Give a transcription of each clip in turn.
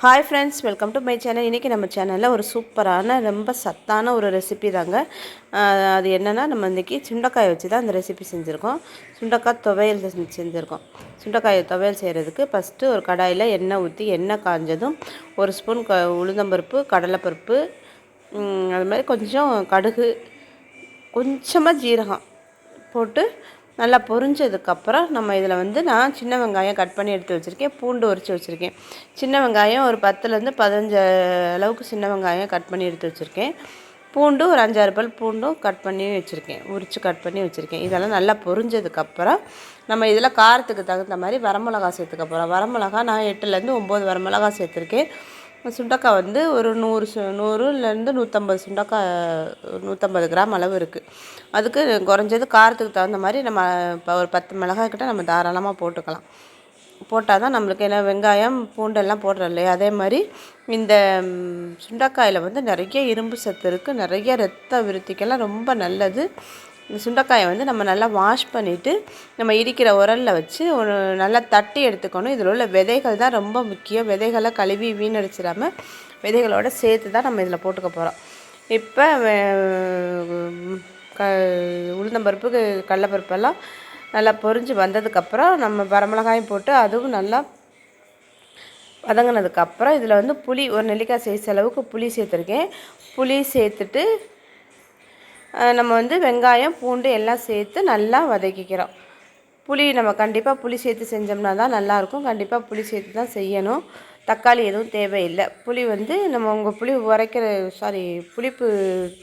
Hi friends welcome to my channel இன்றைக்கி நம்ம சேனலில் ஒரு சூப்பரான ரொம்ப சத்தான ஒரு ரெசிபி தாங்க. அது என்னென்னா நம்ம இன்றைக்கி சுண்டக்காய் வச்சு தான் அந்த ரெசிபி செஞ்சுருக்கோம். சுண்டக்காய் துவையல் செஞ்சு- செஞ்சுருக்கோம். சுண்டக்காய் துவையல் செய்கிறதுக்கு ஃபஸ்ட்டு ஒரு கடாயில் எண்ணெய் ஊற்றி எண்ணெய் காஞ்சதும் ஒரு ஸ்பூன் க உளுந்தம்பருப்பு கடலைப்பருப்பு அது மாதிரி கொஞ்சம் கடுகு கொஞ்சமாக ஜீரகம் போட்டு நல்லா பொரிஞ்சதுக்கப்புறம் நம்ம இதில் வந்து நான் சின்ன வெங்காயம் கட் பண்ணி எடுத்து வச்சுருக்கேன் பூண்டு உரித்து வச்சுருக்கேன். சின்ன வெங்காயம் ஒரு பத்துலேருந்து பதினஞ்சு அளவுக்கு சின்ன வெங்காயம் கட் பண்ணி எடுத்து வச்சுருக்கேன். பூண்டு ஒரு அஞ்சாறு பல் பூண்டும் கட் பண்ணி வச்சுருக்கேன் உரித்து கட் பண்ணி வச்சுருக்கேன். இதெல்லாம் நல்லா பொரிஞ்சதுக்கப்புறம் நம்ம இதில் காரத்துக்கு தகுந்த மாதிரி வரமிளகா சேர்த்துக்க போகிறோம். வரமிளகா நான் எட்டுலேருந்து ஒம்பது வரமிளகா சேர்த்துருக்கேன். சுண்டக்காய் வந்து ஒரு நூறு சு நூறுலேருந்து நூற்றம்பது சுண்டக்காய் நூற்றம்பது கிராம் அளவு இருக்குது அதுக்கு குறைஞ்சது காரத்துக்கு தகுந்த மாதிரி நம்ம இப்போ ஒரு பத்து மிளகாய் கிட்ட நம்ம தாராளமாக போட்டுக்கலாம். போட்டால் தான் நம்மளுக்கு என்ன வெங்காயம் பூண்டெல்லாம் போடுறோம் இல்லையா? அதே மாதிரி இந்த சுண்டக்காயில் வந்து நிறைய இரும்பு சத்து இருக்குது நிறைய ரத்த விருத்திக்கெல்லாம் ரொம்ப நல்லது. இந்த சுண்டைக்காயை வந்து நம்ம நல்லா வாஷ் பண்ணிவிட்டு நம்ம இடிக்கிற உரலில் வச்சு ஒரு நல்லா தட்டி எடுத்துக்கணும். இதில் உள்ள விதைகள் தான் ரொம்ப முக்கியம். விதைகளை கழுவி வீணடிச்சிடாமல் விதைகளோட சேர்த்து தான் நம்ம இதில் போட்டுக்க போகிறோம் இப்போ க உளுந்தம்பருப்பு கடலப்பருப்பெல்லாம் நல்லா பொறிஞ்சு வந்ததுக்கப்புறம் நம்ம வரமிளகாயும் போட்டு அதுவும் நல்லா வதங்கினதுக்கப்புறம் இதில் வந்து புளி ஒரு நெல்லிக்காய் சைஸ் அளவுக்கு புளி சேர்த்துருக்கேன். புளி சேர்த்துட்டு நம்ம வந்து வெங்காயம் பூண்டு எல்லாம் சேர்த்து நல்லா வதக்கிக்கிறோம். புளி நம்ம கண்டிப்பாக புளி சேர்த்து செஞ்சோம்னா தான் நல்லாயிருக்கும். கண்டிப்பாக புளி சேர்த்து தான் செய்யணும். தக்காளி எதுவும் தேவையில்லை. புளி வந்து நம்ம உங்கள் புளி உரைக்கிற சாரி புளிப்பு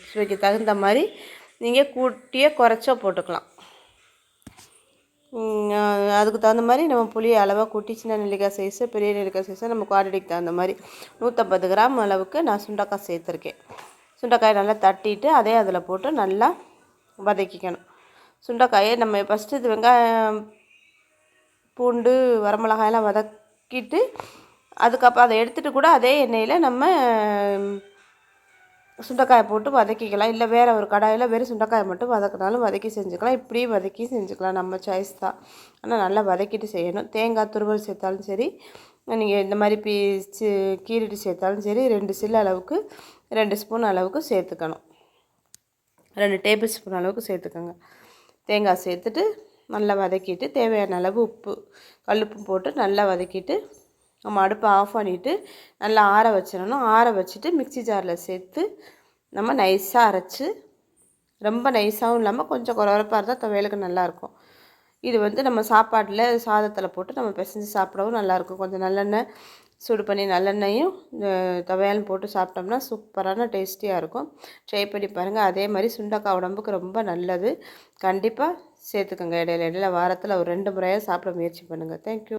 சுவைக்கு தகுந்த மாதிரி நீங்கள் கூட்டியே குறைச்சோ போட்டுக்கலாம். அதுக்கு தகுந்த மாதிரி நம்ம புளி அளவாக கூட்டி சின்ன நெல்லிக்காய் சைஸு பெரிய நெல்லிக்காய் சைஸு நம்ம குவான்டிட்டிக்கு தகுந்த மாதிரி நூற்றம்பது கிராம் அளவுக்கு நான் சுண்டக்காய் சேர்த்துருக்கேன். சுண்டைக்காயை நல்லா தட்டிட்டு அதே அதில் போட்டு நல்லா வதக்கிக்கணும். சுண்டைக்காயை நம்ம ஃபஸ்ட்டு இது வெங்காயம் பூண்டு வரமிளகாயெல்லாம் வதக்கிட்டு அதுக்கப்புறம் அதை எடுத்துகிட்டு கூட அதே எண்ணெயில் நம்ம சுண்டைக்காயை போட்டு வதக்கிக்கலாம். இல்லை வேறு ஒரு கடாயில் வெறும் சுண்டைக்காயை மட்டும் வதக்கினாலும் வதக்கி செஞ்சுக்கலாம். இப்படி வதக்கி செஞ்சுக்கலாம். நம்ம சாய்ஸ் தான். ஆனால் நல்லா வதக்கிட்டு செய்யணும். தேங்காய் துருவல் சேர்த்தாலும் சரி நீங்கள் இந்த மாதிரி பீச்சு கீரிட்டு சேர்த்தாலும் சரி ரெண்டு சில்லு அளவுக்கு ரெண்டு ஸ்பூன் அளவுக்கு சேர்த்துக்கணும். ரெண்டு டேபிள் ஸ்பூன் அளவுக்கு சேர்த்துக்கோங்க. தேங்காய் சேர்த்துட்டு நல்லா வதக்கிட்டு தேவையான அளவு உப்பு கல்லுப்பும் போட்டு நல்லா வதக்கிட்டு நம்ம அடுப்பை ஆஃப் பண்ணிவிட்டு நல்லா ஆற வச்சிடணும். ஆற வச்சுட்டு மிக்ஸி ஜாரில் சேர்த்து நம்ம நைஸாக அரைச்சி ரொம்ப நைஸாகவும் இல்லாமல் கொஞ்சம் குறவரப்பாக இருந்தால் துவையலுக்கு நல்லாயிருக்கும் இது வந்து நம்ம சாப்பாட்டில் சாதத்தில் போட்டு நம்ம பிசைஞ்சு சாப்பிடவும் நல்லாயிருக்கும். கொஞ்சம் நல்லெண்ணெய் சூடு பண்ணி நல்லெண்ணெயும் துவையாலும் போட்டு சாப்பிட்டோம்னா சூப்பரான டேஸ்டியாக இருக்கும். ட்ரை பண்ணி பாருங்கள் அதே மாதிரி சுண்டக்காய் உடம்புக்கு ரொம்ப நல்லது. கண்டிப்பாக சேர்த்துக்கோங்க. இடையில இடையில வாரத்தில் ஒரு ரெண்டு முறையாக சாப்பிட முயற்சி பண்ணுங்கள் தேங்க்யூ